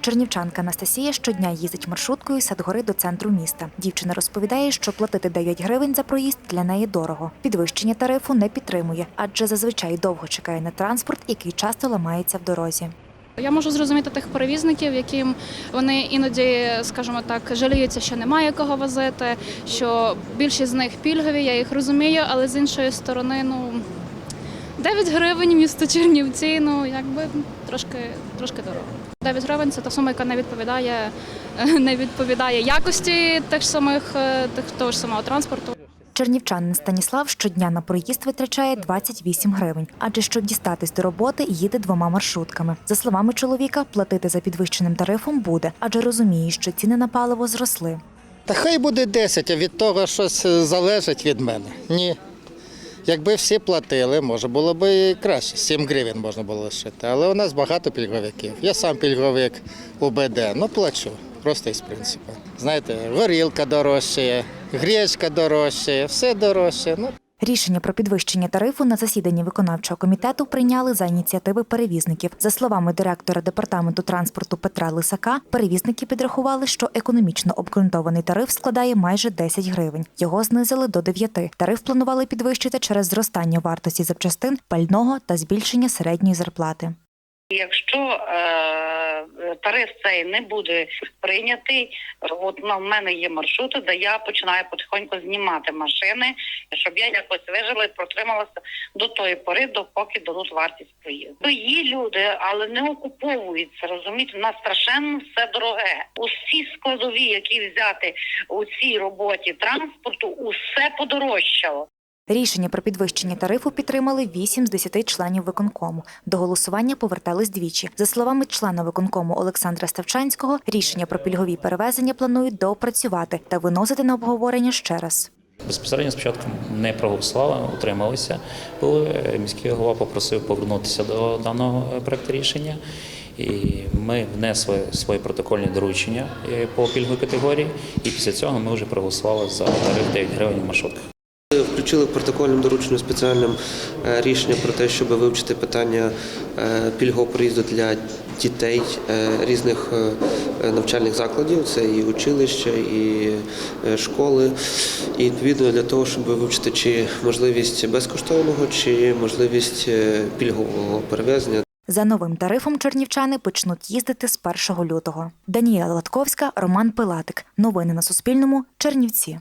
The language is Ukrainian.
Чернівчанка Анастасія щодня їздить маршруткою Садгори до центру міста. Дівчина розповідає, що платити 9 гривень за проїзд для неї дорого. Підвищення тарифу не підтримує, адже зазвичай довго чекає на транспорт, який часто ламається в дорозі. Я можу зрозуміти тих перевізників, яким вони іноді, скажімо так, жаліються, що немає кого возити, що більшість з них пільгові, я їх розумію, але з іншої сторони, ну 9 гривень місто Чернівці, ну якби трошки, трошки дорого. 9 гривень це та сума, яка не відповідає, не відповідає якості тих самих е, тих того ж самого транспорту. Чернівчанин Станіслав щодня на проїзд витрачає 28 гривень, адже щоб дістатись до роботи, їде двома маршрутками. За словами чоловіка, платити за підвищеним тарифом буде, адже розуміє, що ціни на паливо зросли. Та хай буде 10, а від того щось е, залежить від мене. Ні. Якби всі платили, може було б і краще. 7 гривень можна було лишити. Але у нас багато пільговиків. Я сам пільговик УБД, ну плачу. Просто із принципу. Знаєте, горілка дорожчає, гречка дорожчає, все дорожче. Ну, Рішення про підвищення тарифу на засіданні виконавчого комітету прийняли за ініціативи перевізників. За словами директора департаменту транспорту Петра Лисака, перевізники підрахували, що економічно обґрунтований тариф складає майже 10 гривень. Його знизили до 9. Тариф планували підвищити через зростання вартості запчастин, пального та збільшення середньої зарплати. Якщо е, тариф цей не буде прийнятий, от ну, в мене є маршрути, де я починаю потихоньку знімати машини, щоб я якось вижила і протрималася до тої пори, допоки дадуть вартість проїзду. Є люди, але не окуповуються. Розумієте, у нас страшенно все дороге. Усі складові, які взяти у цій роботі транспорту, усе подорожчало. Рішення про підвищення тарифу підтримали 8 з 10 членів виконкому. До голосування повертались двічі. За словами члена виконкому Олександра Ставчанського, рішення про пільгові перевезення планують доопрацювати та виносити на обговорення ще раз. Безпосередньо спочатку не проголосували, утрималися. Були міський голова попросив повернутися до даного е, проекту рішення. І ми внесли свої протокольні доручення е, по пільговій категорії, і після цього ми вже проголосували за тариф 9 гривень в маршрутках. Включили в протокольному дорученню спеціальним е, рішення про те, щоб вивчити питання е, пільгового проїзду для дітей е, різних навчальних закладів. Це і училища, і школи. І відповідно для того, щоб вивчити чи можливість безкоштовного, чи можливість пільгового перевезення. За новим тарифом чернівчани почнуть їздити з 1 лютого. Даніела Латковська, Роман Пилатик. Новини на Суспільному. Чернівці.